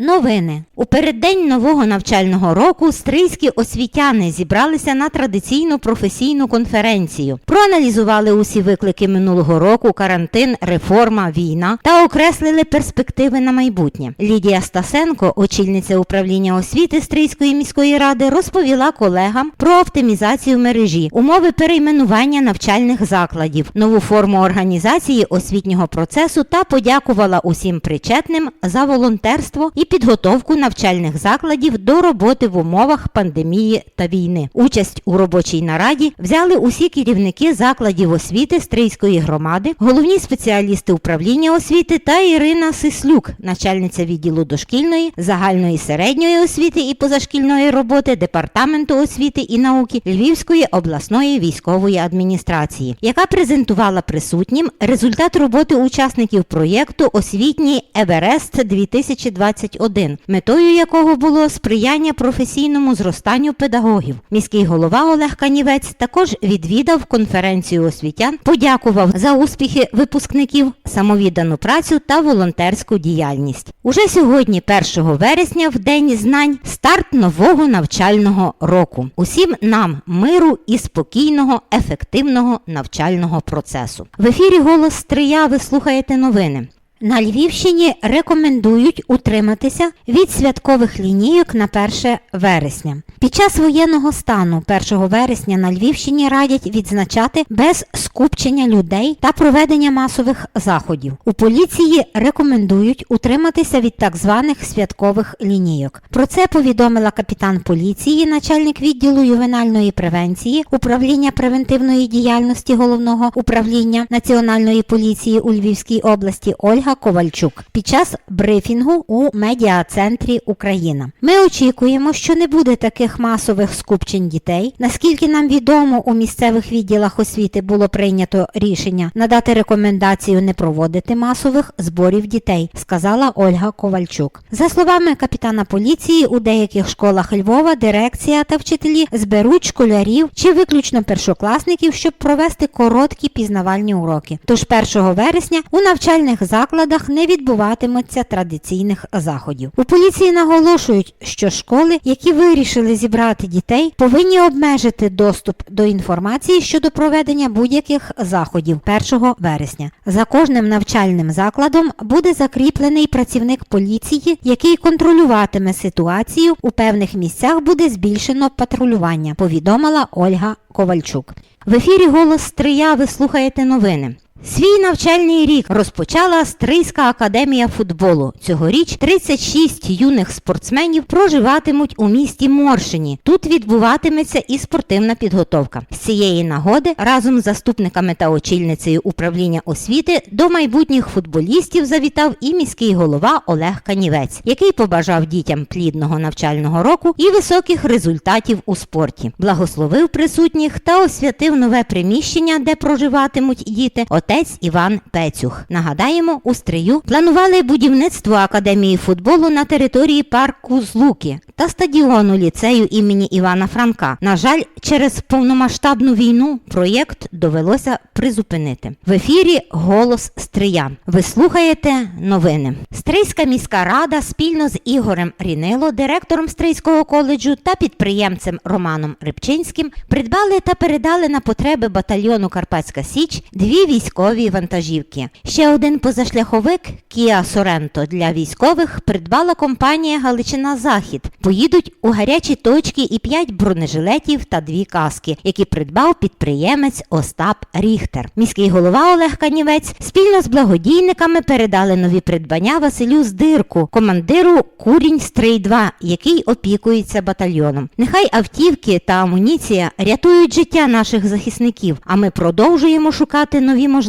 Новини у переддень нового навчального року стрийські освітяни зібралися на традиційну професійну конференцію, проаналізували усі виклики минулого року, карантин, реформа, війна та окреслили перспективи на майбутнє. Лідія Стасенко, очільниця управління освіти Стрийської міської ради, розповіла колегам про оптимізацію мережі, умови перейменування навчальних закладів, нову форму організації освітнього процесу та подякувала усім причетним за волонтерство і підготовку навчальних закладів до роботи в умовах пандемії та війни. Участь у робочій нараді взяли усі керівники закладів освіти Стрийської громади, головні спеціалісти управління освіти та Ірина Сислюк, начальниця відділу дошкільної, загальної середньої освіти і позашкільної роботи Департаменту освіти і науки Львівської обласної військової адміністрації, яка презентувала присутнім результат роботи учасників проєкту Освітній Еверест 2021, метою якого було сприяння професійному зростанню педагогів. Міський голова Олег Канівець також відвідав конференцію освітян, подякував за успіхи випускників, самовіддану працю та волонтерську діяльність. Уже сьогодні, 1 вересня, в День знань, старт нового навчального року. Усім нам миру і спокійного, ефективного навчального процесу. В ефірі Голос Стрия ви слухаєте новини. На Львівщині рекомендують утриматися від святкових лінійок на 1 вересня. Під час воєнного стану 1 вересня на Львівщині радять відзначати без скупчення людей та проведення масових заходів. У поліції рекомендують утриматися від так званих святкових лінійок. Про це повідомила капітан поліції, начальник відділу ювенальної превенції, управління превентивної діяльності головного управління Національної поліції у Львівській області Ольга Ковальчук під час брифінгу у медіа-центрі Україна. Ми очікуємо, що не буде таких масових скупчень дітей. Наскільки нам відомо, у місцевих відділах освіти було прийнято рішення надати рекомендацію не проводити масових зборів дітей, сказала Ольга Ковальчук. За словами капітана поліції, у деяких школах Львова дирекція та вчителі зберуть школярів чи виключно першокласників, щоб провести короткі пізнавальні уроки. Тож 1 вересня у навчальних закладах не відбуватиметься традиційних заходів. У поліції наголошують, що школи, які вирішили зібрати дітей, повинні обмежити доступ до інформації щодо проведення будь-яких заходів 1 вересня. За кожним навчальним закладом буде закріплений працівник поліції, який контролюватиме ситуацію. У певних місцях буде збільшено патрулювання, повідомила Ольга Ковальчук. В ефірі Голос Стрия ви слухаєте новини. Свій навчальний рік розпочала Стрийська академія футболу. Цьогоріч 36 юних спортсменів проживатимуть у місті Моршині. Тут відбуватиметься і спортивна підготовка. З цієї нагоди разом з заступниками та очільницею управління освіти до майбутніх футболістів завітав і міський голова Олег Канівець, який побажав дітям плідного навчального року і високих результатів у спорті. Благословив присутніх та освятив нове приміщення, де проживатимуть діти. Отець Іван Пецюх. Нагадаємо, у Стрию планували будівництво академії футболу на території парку Злуки та стадіону ліцею імені Івана Франка. На жаль, через повномасштабну війну проєкт довелося призупинити. В ефірі Голос Стрия. Ви слухаєте новини. Стрийська міська рада спільно з Ігорем Рінило, директором Стрийського коледжу та підприємцем Романом Рибчинським придбали та передали на потреби батальйону Карпатська Січ дві військові вантажівки. Ще один позашляховик Kia Sorento для військових придбала компанія Галичина Захід. Поїдуть у гарячі точки і 5 бронежилетів та дві каски, які придбав підприємець Остап Ріхтер. Міський голова Олег Канівець спільно з благодійниками передали нові придбання Василю Здирку, командиру Курінь Стрий 2, який опікується батальйоном. Нехай автівки та амуніція рятують життя наших захисників, а ми продовжуємо шукати нові можливості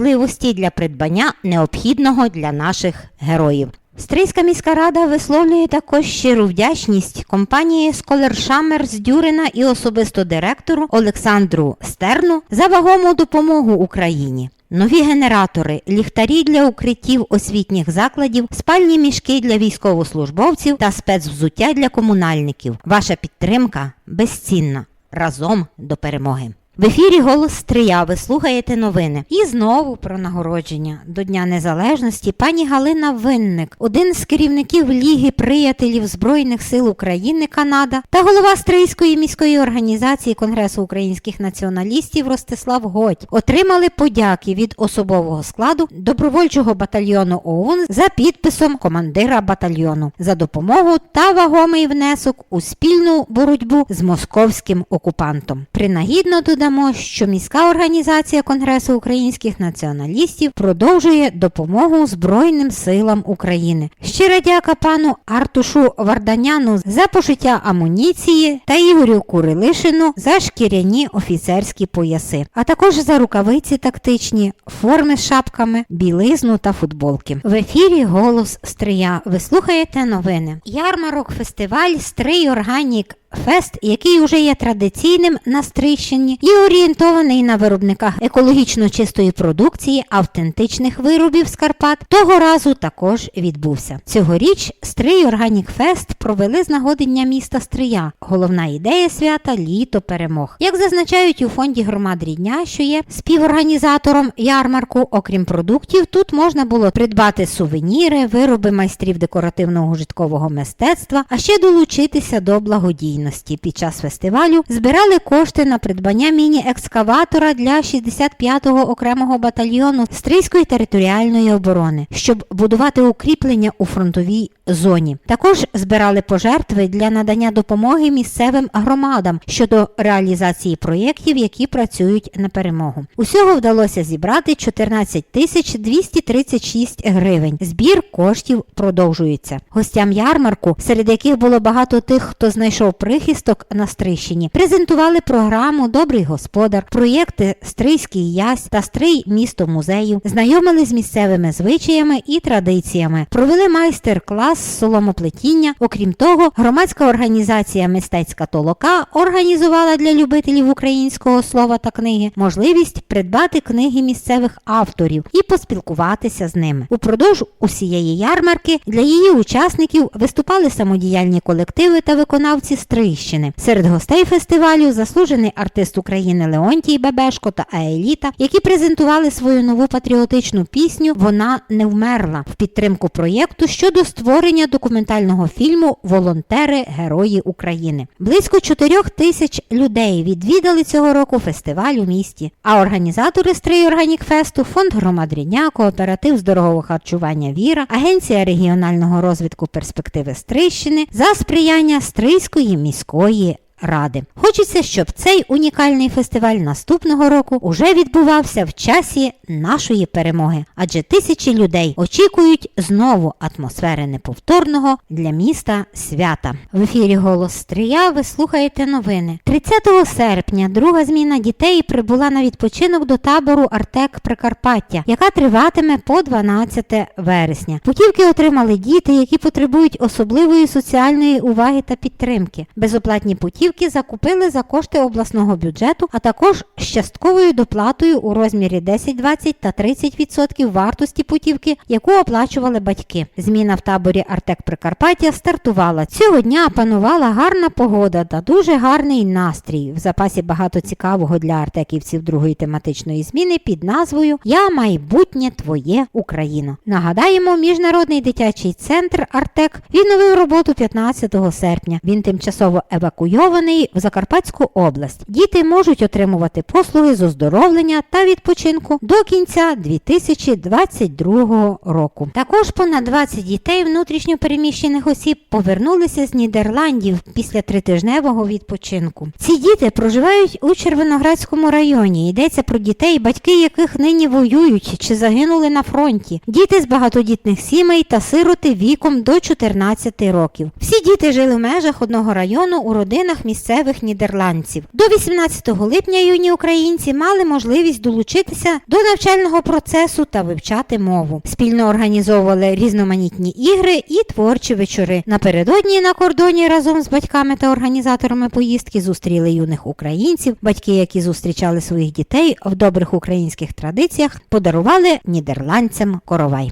для придбання необхідного для наших героїв. Стрийська міська рада висловлює також щиру вдячність компанії Scholar з Дюрина і особисто директору Олександру Стерну за вагому допомогу Україні. Нові генератори, ліхтарі для укриттів освітніх закладів, спальні мішки для військовослужбовців та спецвзуття для комунальників. Ваша підтримка безцінна. Разом до перемоги. В ефірі голос Стрия. Ви слухаєте новини. І знову про нагородження до Дня Незалежності пані Галина Винник, один з керівників Ліги приятелів Збройних сил України Канада та голова Стрийської міської організації Конгресу українських націоналістів Ростислав Годь отримали подяки від особового складу добровольчого батальйону ОУН за підписом командира батальйону за допомогу та вагомий внесок у спільну боротьбу з московським окупантом. Принагідно додамо, що міська організація Конгресу українських націоналістів продовжує допомогу Збройним силам України. Щира дяка пану Артушу Варданяну за пошиття амуніції та Ігорю Курилишину за шкіряні офіцерські пояси, а також за рукавиці тактичні, форми з шапками, білизну та футболки. В ефірі голос Стрия. Ви слухаєте новини. Ярмарок фестиваль Стрий Органік Фест, який уже є традиційним на Стрийщині і орієнтований на виробниках екологічно чистої продукції, автентичних виробів з Карпат, того разу також відбувся. Цьогоріч Стрий Органік Фест провели з нагоди міста Стрия. Головна ідея свята літо перемог. Як зазначають у фонді громад Рідня, що є співорганізатором ярмарку, окрім продуктів, тут можна було придбати сувеніри, вироби майстрів декоративного житкового мистецтва, а ще долучитися до благодійності. Під час фестивалю збирали кошти на придбання міні-екскаватора для 65-го окремого батальйону Стрийської територіальної оборони, щоб будувати укріплення у фронтовій зоні. Також збирали пожертви для надання допомоги місцевим громадам щодо реалізації проєктів, які працюють на перемогу. Усього вдалося зібрати 14 тисяч 236 гривень. Збір коштів продовжується. Гостям ярмарку, серед яких було багато тих, хто знайшов прихисток на Стрийщині, презентували програму Добрий господар, проєкти Стрийський ясь та Стрий місто музею, знайомили з місцевими звичаями і традиціями, провели майстер-клас з соломоплетіння. Окрім того, громадська організація Мистецька толока організувала для любителів українського слова та книги можливість придбати книги місцевих авторів і поспілкуватися з ними. Упродовж усієї ярмарки для її учасників виступали самодіяльні колективи та виконавці Стрийщини. Серед гостей фестивалю заслужений артист України Леонтій Бебешко та Аеліта, які презентували свою нову патріотичну пісню Вона не вмерла в підтримку проєкту щодо створення документального фільму Волонтери Герої України. Близько 4 тисяч людей відвідали цього року фестиваль у місті. А організатори Стрий Органік Фесту, фонд громад Рідня, кооператив здорового харчування Віра, Агенція регіонального розвитку перспективи Стрийщини за сприяння Стрийської міської міської ради. Хочеться, щоб цей унікальний фестиваль наступного року уже відбувався в часі нашої перемоги, адже тисячі людей очікують знову атмосфери неповторного для міста свята. В ефірі Голос Стрия ви слухаєте новини. 30 серпня друга зміна дітей прибула на відпочинок до табору Артек Прикарпаття, яка триватиме по 12 вересня. Путівки отримали діти, які потребують особливої соціальної уваги та підтримки. Безоплатні путівки закупили за кошти обласного бюджету, а також з частковою доплатою у розмірі 10, 20 та 30% вартості путівки, яку оплачували батьки. Зміна в таборі Артек Прикарпаття стартувала. Цього дня панувала гарна погода та дуже гарний настрій. В запасі багато цікавого для артеківців другої тематичної зміни під назвою Я майбутнє твоє Україно. Нагадаємо, міжнародний дитячий центр Артек відновив роботу 15 серпня. Він тимчасово евакуйований в Закарпатську область. Діти можуть отримувати послуги з оздоровлення та відпочинку до кінця 2022 року. Також понад 20 дітей внутрішньо переміщених осіб повернулися з Нідерландів після тритижневого відпочинку. Ці діти проживають у Червоноградському районі. Йдеться про дітей, батьки яких нині воюють чи загинули на фронті. Діти з багатодітних сімей та сироти віком до 14 років. Всі діти жили в межах одного району у родинах місцевих нідерландців. До 18 липня юні українці мали можливість долучитися до навчального процесу та вивчати мову. Спільно організовували різноманітні ігри і творчі вечори. Напередодні на кордоні разом з батьками та організаторами поїздки зустріли юних українців. Батьки, які зустрічали своїх дітей в добрих українських традиціях, подарували нідерландцям коровай.